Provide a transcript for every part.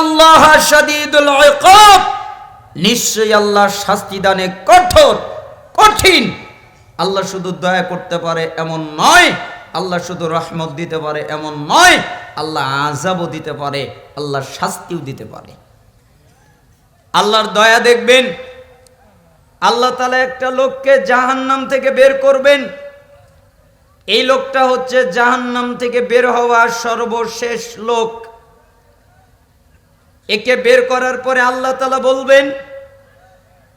ইন্নাল্লাহ শাদীদুল ইকাব নিশ্চয়ই আল্লাহ শাস্তি দানে কঠোর, কঠিন। আল্লাহ শুধু দয়া করতে পারে এমন নয়, আল্লাহ শুধু রহমত দিতে পারে এমন নয়, আল্লাহ আজাবও দিতে পারে আল্লাহ শাস্তিও দিতে পারে। আল্লাহর দয়া দেখবেন, আল্লাহ তালা একটা লোককে জাহান্নাম থেকে বের করবেন। এই লোকটা হচ্ছে জাহান্নাম থেকে বের হওয়া সর্বশেষ লোক। একে বের করার পরে আল্লাহ তালা বলবেন,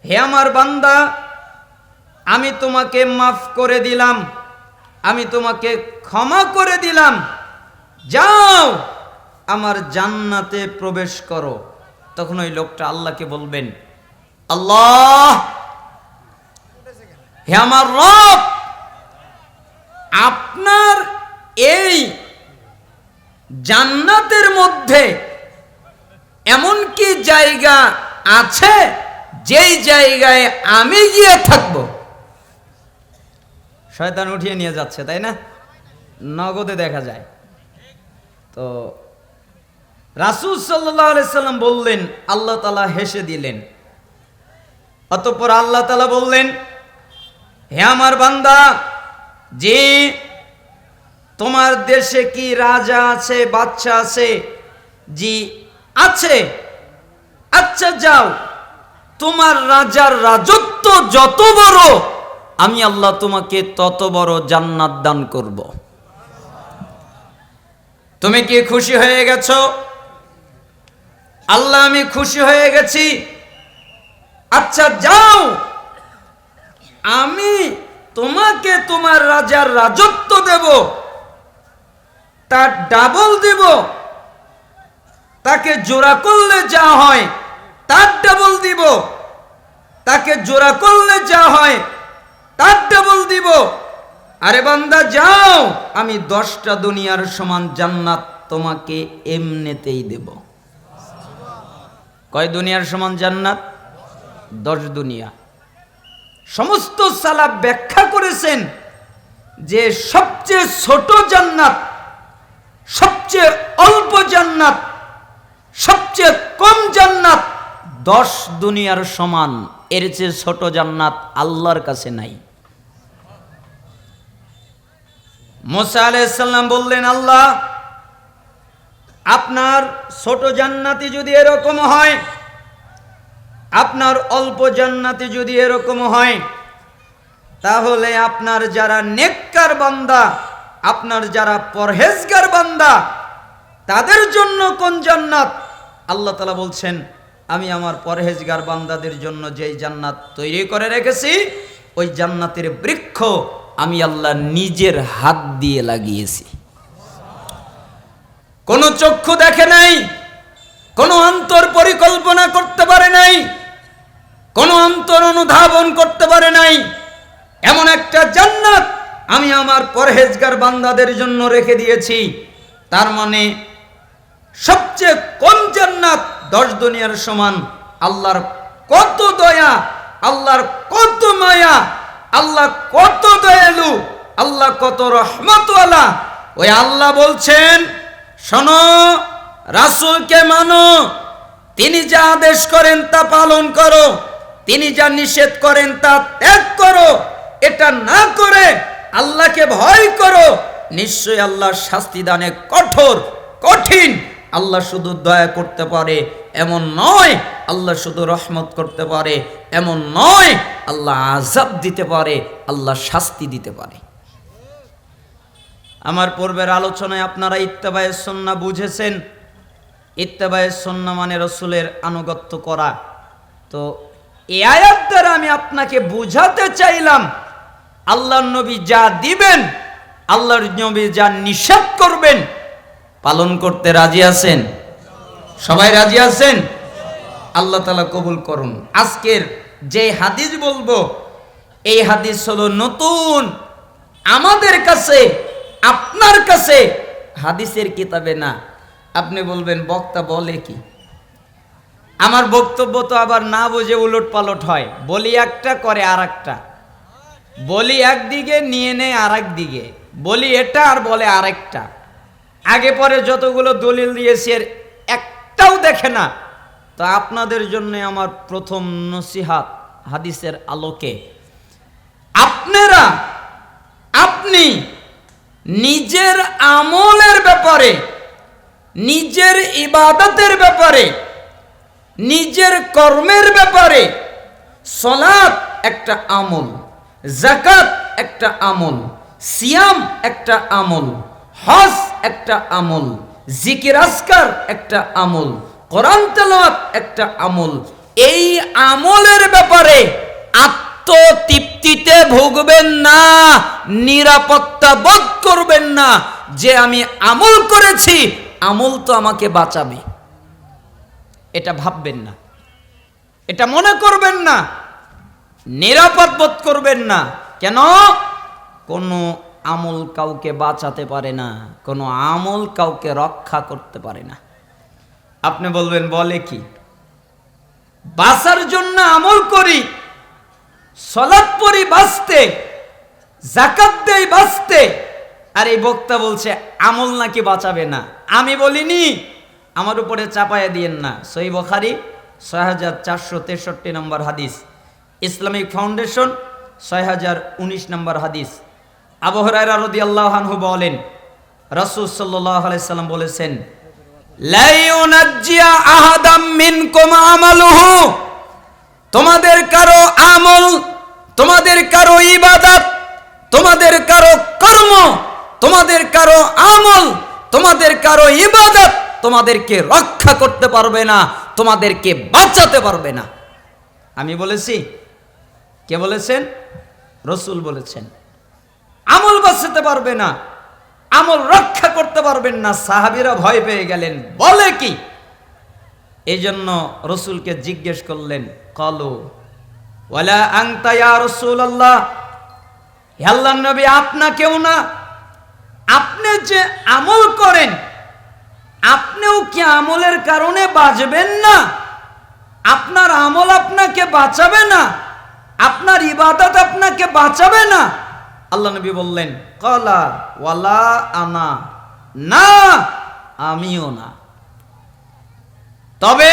হে আমার বান্দা, আমি তোমাকে মাফ করে দিলাম, আমি তোমাকে ক্ষমা করে দিলাম। যাও, আমার জান্নাতে প্রবেশ করো। তখন ওই লোকটা আল্লাহকে বলবেন, আল্লাহ, হে আমার রব, আপনার এই জান্নাতের মধ্যে এমন কি জায়গা আছে, যেই জায়গায় আমি গিয়ে থাকব। শয়তান উঠিয়ে নিয়ে যাচ্ছে, তাই না? নগদে দেখা যায়। তো রাসুল সাল্লাম বললেন, আল্লাহ তালা হেসে দিলেন। অতঃপর আল্লাহ তালা বললেন, হে আমার বান্দা, যে তোমার দেশে কি রাজা আছে বাচ্চা আছে, জি আছে। আচ্ছা যাও। তোমার রাজার রাজত্ব যত বড়, আমি আল্লাহ তোমাকে তত বড় জান্নাত দান করব। তুমি কি খুশি হয়ে গেছ? আল্লাহ, আমি খুশি হয়ে গেছি। আচ্ছা যাও। আমি তোমাকে তোমার রাজার রাজত্ব দেব। তার ডাবল দেব। তাকে জোড়া করলে যা হয়, তার ডাবল দিব। তাকে জোড়া করলে যা হয়, তার ডাবল দিব। আরে বান্দা, যাও, আমি দশটা দুনিয়ার সমান জান্নাত তোমাকে এমনিতেই দেব। কয় দুনিয়ার সমান জান্নাত? দশ দুনিয়া। সমস্ত সালাব ব্যাখ্যা করেছেন যে সবচেয়ে ছোট জান্নাত, সবচেয়ে অল্প জান্নাত সবচেয়ে কম জান্নাত দশ দুনিয়ার সমান। এর চেয়ে ছোট জান্নাত আল্লাহর কাছে নাই। মোসা আলাইসাল্লাম বললেন, আল্লাহ, আপনার ছোট জান্নাতি যদি এরকম হয়, আপনার অল্প জান্নাতি যদি এরকম হয়, তাহলে আপনার যারা নেককার বান্দা, আপনার যারা পরহেজগার বান্দা, তাদের জন্য কোন জান্নাত? আল্লাহ তালা বলছেন, আমি আমার পরহেজগার বান্দাদের জন্য যেই জান্নাত তৈরি করে রেখেছি, ওই জান্নাতের বৃক্ষ আমি আল্লাহ নিজের হাত দিয়ে লাগিয়েছি। কোনো চক্ষু দেখে নাই, কোনো অন্তর পরিকল্পনা করতে পারে নাই, কোনো অন্তর অনুধাবন করতে পারে নাই। এমন একটা জান্নাত আমি আমার পরহেজগার বান্দাদের জন্য রেখে দিয়েছি। তার মানে সবচেয়ে কম জান্নাত দশ দুনিয়ার সমান। আল্লাহর কত দয়া, আল্লাহর কত মায়া, আল্লাহ কত দয়ালু, আল্লাহ কত রহমতওয়ালা। ওই আল্লাহ বলছেন, শোনো, রাসূলকে মানো, তিনি যা আদেশ করেন তা পালন করো, তিনি যা নিষেধ করেন তা ত্যাগ করো, এটা না করে আল্লাহকে ভয় করো, নিশ্চয়ই আল্লাহ শাস্তি দানে কঠোর, কঠিন। আল্লাহ শুধু দয়া করতে পারে, এমন নয় আল্লাহ শুধু রহমত করতে পারে, এমন নয় আল্লাহ আজাব দিতে পারে, আল্লাহ শাস্তি দিতে পারে। আমার পূর্বের আলোচনায় আপনারা ইত্তেবায়ের সন্না বুঝেছেন। ইত্তেবায়ের সন্না মানে রসুলের আনুগত্য করা। তো এ আয়াত দ্বারা আমি আপনাকে বুঝাতে চাইলাম, আল্লাহর নবী যা দিবেন, আল্লাহর নবী যা নিষেধ করবেন পালন করতে রাজি আছেন? সবাই রাজি আছেন? আল্লাহ তালা কবুল করুন। আজকের যে হাদিস বলব, এই হাদিস হলো নতুন। আমাদের কাছে, আপনার কাছে হাদিসের কিতাবে না। আপনি বলবেন, বক্তা বলে কি? আমার বক্তব্য তো আবার না বুঝে উলট পালট হয়। বলি একটা করে আর একটা বলি একদিকে, নিয়ে নেয় আর দিকে বলি এটা আর বলে আরেকটা। আগে পরে যতগুলো দলিল দিয়েছি, এর একটাও দেখে না। তা আপনাদের জন্য আমার প্রথম নসিহাত হাদিসের আলোকে। আপনারা, আপনি নিজের আমলের ব্যাপারে, নিজের ইবাদতের ব্যাপারে, নিজের কর্মের ব্যাপারে সলাৎ একটা আমল জাকাত একটা আমল, সিয়াম একটা আমল হজ একটা আমল, জিকির আসকার একটা আমল, কোরআন তেলাওয়াত একটা আমল। এই আমলের ব্যাপারে আত্মতৃপ্তিতে ভুগবেন না, নিরাপত্তা বোধ করবেন না। যে আমি আমল করেছি, আমল তো আমাকে বাঁচাবে। এটা ভাববেন না। এটা মনে করবেন না। নিরাপদ বোধ করবেন না। কেন? কোনো আমল কাউকে বাঁচাতে পারে না, কোনো আমল কাউকে রক্ষা করতে পারে না। আপনি বলবেন, বলে কি? বাঁচার জন্য আমল করি, সলাৎ পরি বাঁচতে জাকাত দেই বাঁচতে। আর এই বক্তা বলছে, আমল নাকি বাঁচাবে না। আমি বলিনি, আমার উপরে চাপায়া দিয়েন না। সই বখারি, ছয় হাজার চারশো তেষট্টি নম্বর হাদিস। ইসলামিক ফাউন্ডেশন, ছয় হাজার উনিশ নম্বর হাদিস। আবহরাইরা রদি আল্লাহানহু বলেন, রসুল সাল্লাহ আলাইসাল্লাম বলেছেন তোমাদের কারও আমল, তোমাদের কারও ইবাদত, তোমাদের কারও কর্ম, তোমাদের কারও আমল, তোমাদের কারও ইবাদত তোমাদেরকে রক্ষা করতে পারবে না, তোমাদেরকে বাঁচাতে পারবে না। আমি বলেছি, কে বলেছেন? রসুল বলেছেন। আমল বাঁচাতে পারবে না, আমল রক্ষা করতে পারবেন না, সাহাবিরা ভয় পেয়ে গেলেন। বলে কি? এই জন্য রসুলকে জিজ্ঞেস করলেন, কলো, ওয়ালা আংতা ইয়া রসুল আল্লাহ আল্লাহ নবী, আপনাকেও না? আপনি যে আমল করেন, আপনিও কি আমলের কারণে বাঁচবেন না? আপনার আমল আপনাকে বাঁচাবে না, আপনার ইবাদত আপনাকে বাঁচাবে না? আল্লাহ নবী বললেন, কলা ওয়ালা আনা, না, আমিও না। তবে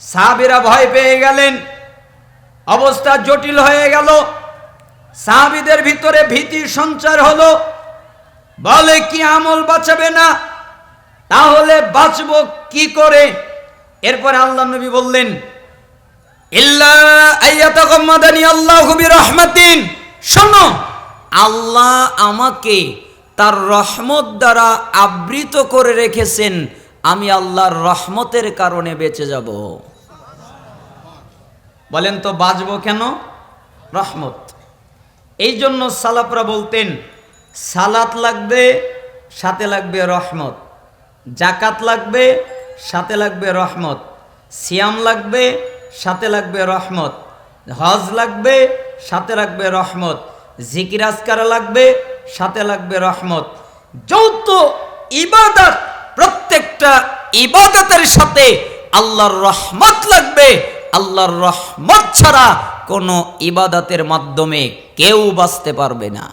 সাহাবিরা ভয় পেয়ে গেলেন, অবস্থা জটিল হয়ে গেল। সাহাবিদের ভিতরে ভীতির সঞ্চার হলো। বলে, কি আমল বাঁচাবে না? তাহলে বাঁচব কি করে? এরপরে আল্লাহ নবী বললেন, ইল্লা আল্লাহু বিরহমাতিন। শোনো আল্লাহ আমাকে তার রহমত দ্বারা আবৃত করে রেখেছেন, আমি আল্লাহর রহমতের কারণে বেঁচে যাব। বলেন তো, বাঁচবো কেন? রহমত। এই জন্য সালাপরা বলতেন, সালাত লাগবে, সাথে লাগবে রহমত। জাকাত লাগবে, সাথে লাগবে রহমত। সিয়াম লাগবে, সাথে লাগবে রহমত। হজ লাগবে, সাথে লাগবে রহমত। জিকির আজকার লাগবে, সাথে লাগবে রহমত। যৌথ ইবাদত, প্রত্যেকটা ইবাদতের সাথে আল্লাহর রহমত লাগবে। আল্লাহর রহমত ছাড়া কোনো ইবাদতের মাধ্যমে কেউ বাঁচতে পারবে না।